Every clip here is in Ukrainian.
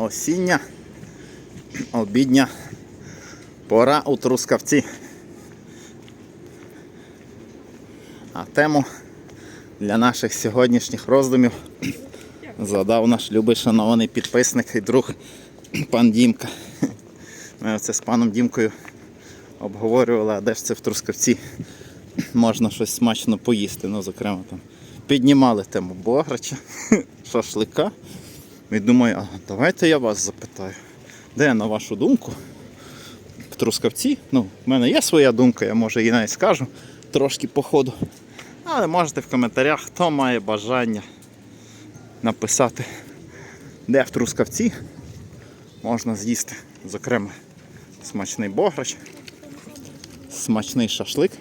осіння, обідня пора у Трускавці. А тему для наших сьогоднішніх роздумів задав наш любий шанований підписник і друг пан Дімка. Ми оце з паном Дімкою обговорювали, а де ж це в Трускавці можна щось смачно поїсти. Ну, зокрема, там піднімали тему Бограча, шашлика. І думаю, а давайте я вас запитаю. Де на вашу думку? В Трускавці? Ну, в мене є своя думка, я може її навіть скажу трошки по ходу. Але можете в коментарях, хто має бажання написати, де в Трускавці можна з'їсти, зокрема, смачний бограч, смачний шашлик.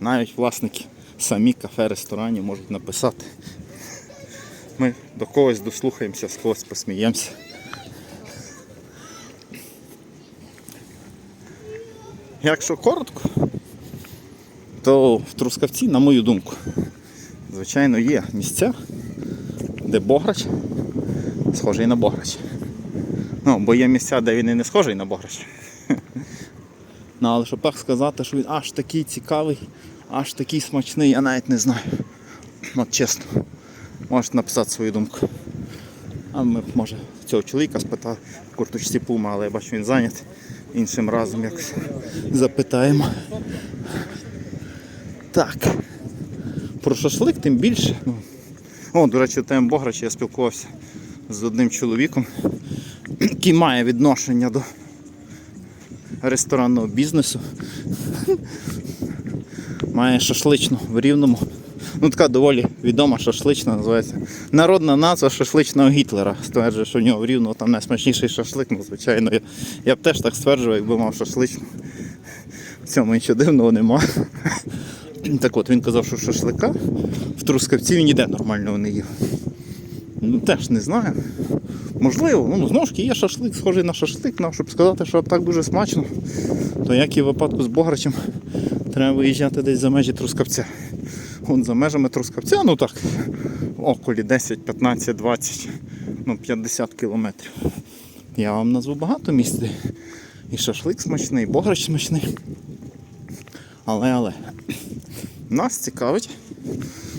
Навіть власники самі кафе, ресторанів можуть написати. Ми до когось дослухаємося, з когось посміємося. Якщо коротко, то в Трускавці, на мою думку, звичайно, є місця, де Бограч схожий на Бограч. Ну, бо є місця, де він і не схожий на Бограч. Ну, але щоб так сказати, що він аж такий цікавий, аж такий смачний, я навіть не знаю. От чесно. Можете написати свою думку. А ми, може, цього чоловіка спитали в курточці Пума, але я бачу, він зайнятий. Іншим разом якось запитаємо. Так. Про шашлик тим більше. Ну, О, до речі, тем Бограча я спілкувався з одним чоловіком, який має відношення до ресторанного бізнесу. Має шашличну в рівному. Ну така доволі відома шашлична називається. Народна назва шашличного Гітлера. Стверджує, що в нього в рівно там найсмачніший шашлик, ну звичайно. Я, я б теж так стверджував, якби мав шашличну. В цьому нічого дивного нема. Так от він казав, що шашлика в Трускавці він ніде нормального не їв. Ну теж не знаю. Можливо, ну знову ж таки є шашлик, схожий на шашлик, ну, щоб сказати, що так дуже смачно, то як і в випадку з Бограчем, треба виїжджати десь за межі Трускавця. Вон за межами Трускавця, ну так, околі 10, 15, 20, ну 50 кілометрів. Я вам назву багато місць. І шашлик смачний, і Бограч смачний. Але, але. Нас цікавить.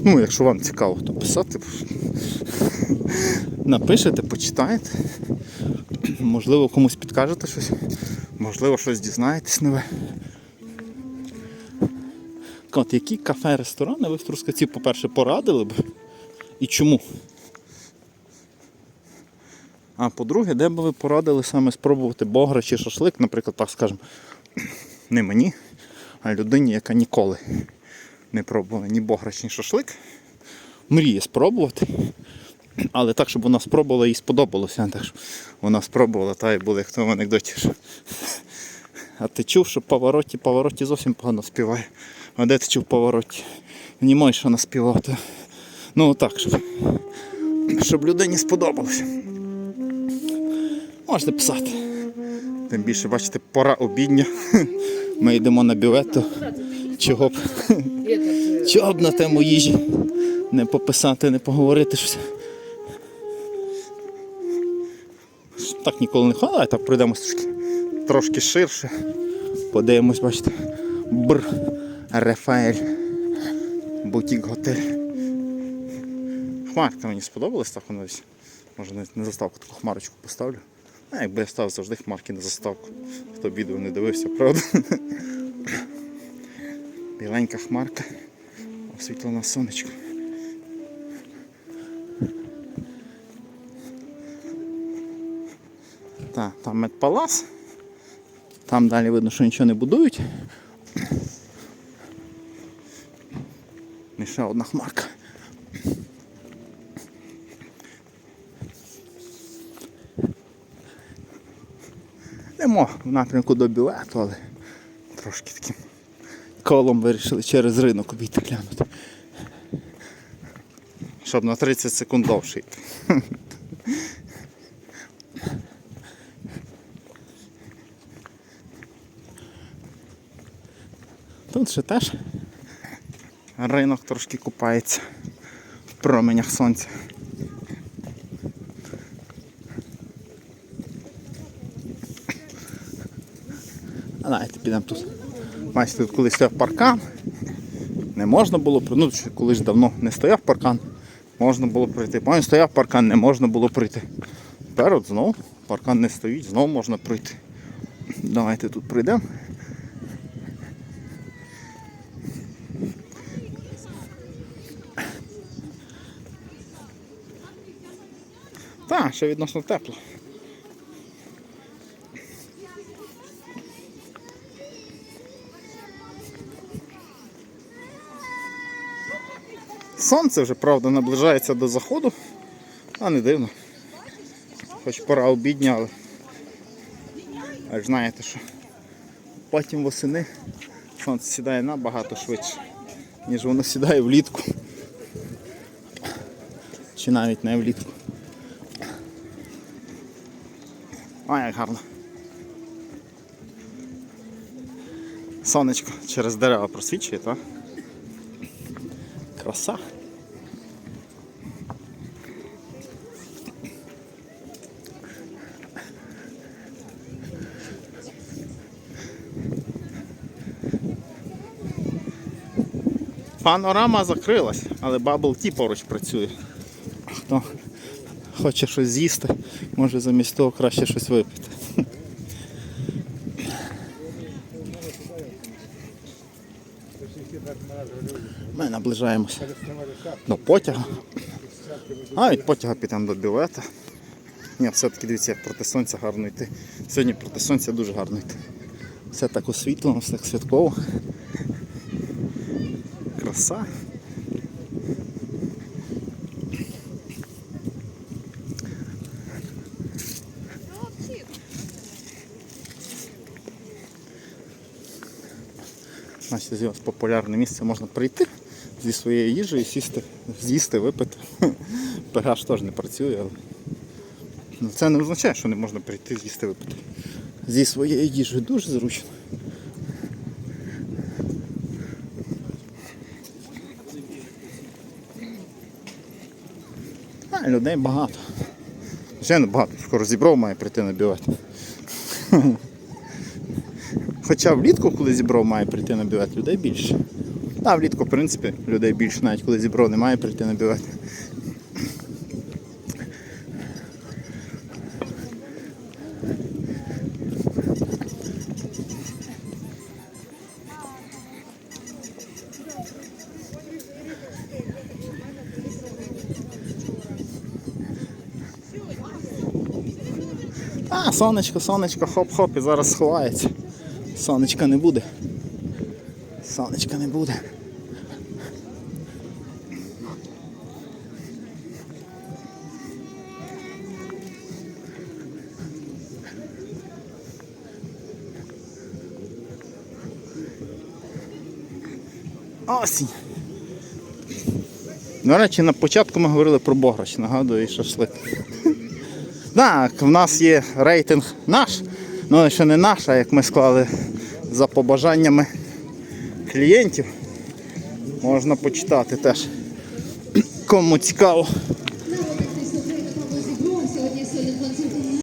Ну, якщо вам цікаво, то писати. Напишете, почитаєте. Можливо, комусь підкажете щось, можливо, щось дізнаєтесь нове. От які кафе, ресторани ви в Трускавці, по-перше, порадили б і чому? А по-друге, де б ви порадили саме спробувати богра чи шашлик, наприклад, так скажемо, не мені, а людині, яка ніколи не пробувала ні бограч, ні шашлик. Мріє спробувати. Але так, щоб вона спробувала і сподобалося, так, щоб вона спробувала, та й було як в тому анекдоті. Що... А ти чув, що повороті, повороті зовсім погано співає. А де ти чув в повороті? Можеш що наспівати. Ну так, щоб, щоб людині сподобалося. Можете писати. Тим більше, бачите, пора обідня. Ми йдемо на бювету. Чого б, чого б на тему їжі не пописати, не поговорити щось. Так ніколи не ходила, так пройдемо трошки, трошки ширше. Подивимось, бачите. Бр. Рафаель. Бутік готель. Хмарка мені сподобалась, так воно десь. Може навіть на заставку таку хмарочку поставлю. А якби я ставив завжди хмарки на заставку. Хто відео не дивився, правда? Біленька хмарка. Освітлена сонечко. Так, там медпалас. Там далі видно, що нічого не будують. І ще одна хмарка. Йдемо в напрямку до бювету, але трошки таким колом вирішили через ринок обійти глянути. Щоб на 30 секунд довше йти. тут ще теж ринок трошки купається в променях сонця. А давайте підемо тут. Бачите, тут колись стояв паркан. Не можна було ну коли ж давно не стояв паркан, можна було пройти. Пам'ятаю, стояв паркан, не можна було пройти. Тепер от знову паркан не стоїть, знову можна пройти. Давайте тут пройдемо. Так, ще відносно тепло. Сонце вже, правда, наближається до заходу, а не дивно. Хоч пора обідня, але ж знаєте, що потім восени сонце сідає набагато швидше, ніж воно сідає влітку. Чи навіть не влітку. А як гарно. Сонечко через дерева просвічує, так? Краса. Панорама закрилась, але Bubble Tea поруч працює. Хто хоче щось з'їсти, може замість того краще щось випити. Ми наближаємося до потяга. А від потяга підемо до бювета. Ні, все-таки дивіться, як проти сонця гарно йти. Сьогодні проти сонця дуже гарно йти. Все так освітлено, все так святково. Краса. Значить, з ось популярне місце можна прийти зі своєю їжею, сісти, з'їсти, випити. Пегаш теж не працює, але ну, це не означає, що не можна прийти з'їсти випити. Зі своєю їжею дуже зручно. А, людей багато. Звичайно багато, скоро зібров має прийти на бювет. Хоча влітку, коли зібров має прийти на бювет, людей більше. А влітку, в принципі, людей більше, навіть коли зібров не має прийти на бювет. А, сонечко, сонечко, хоп-хоп, і зараз сховається. Сонечка не буде. Сонечка не буде. Осінь. До речі, на початку ми говорили про Бограч, нагадую, і шашлик. Так, в нас є рейтинг наш, ну ще не наша, як ми склали за побажаннями клієнтів. Можна почитати теж. Кому цікаво.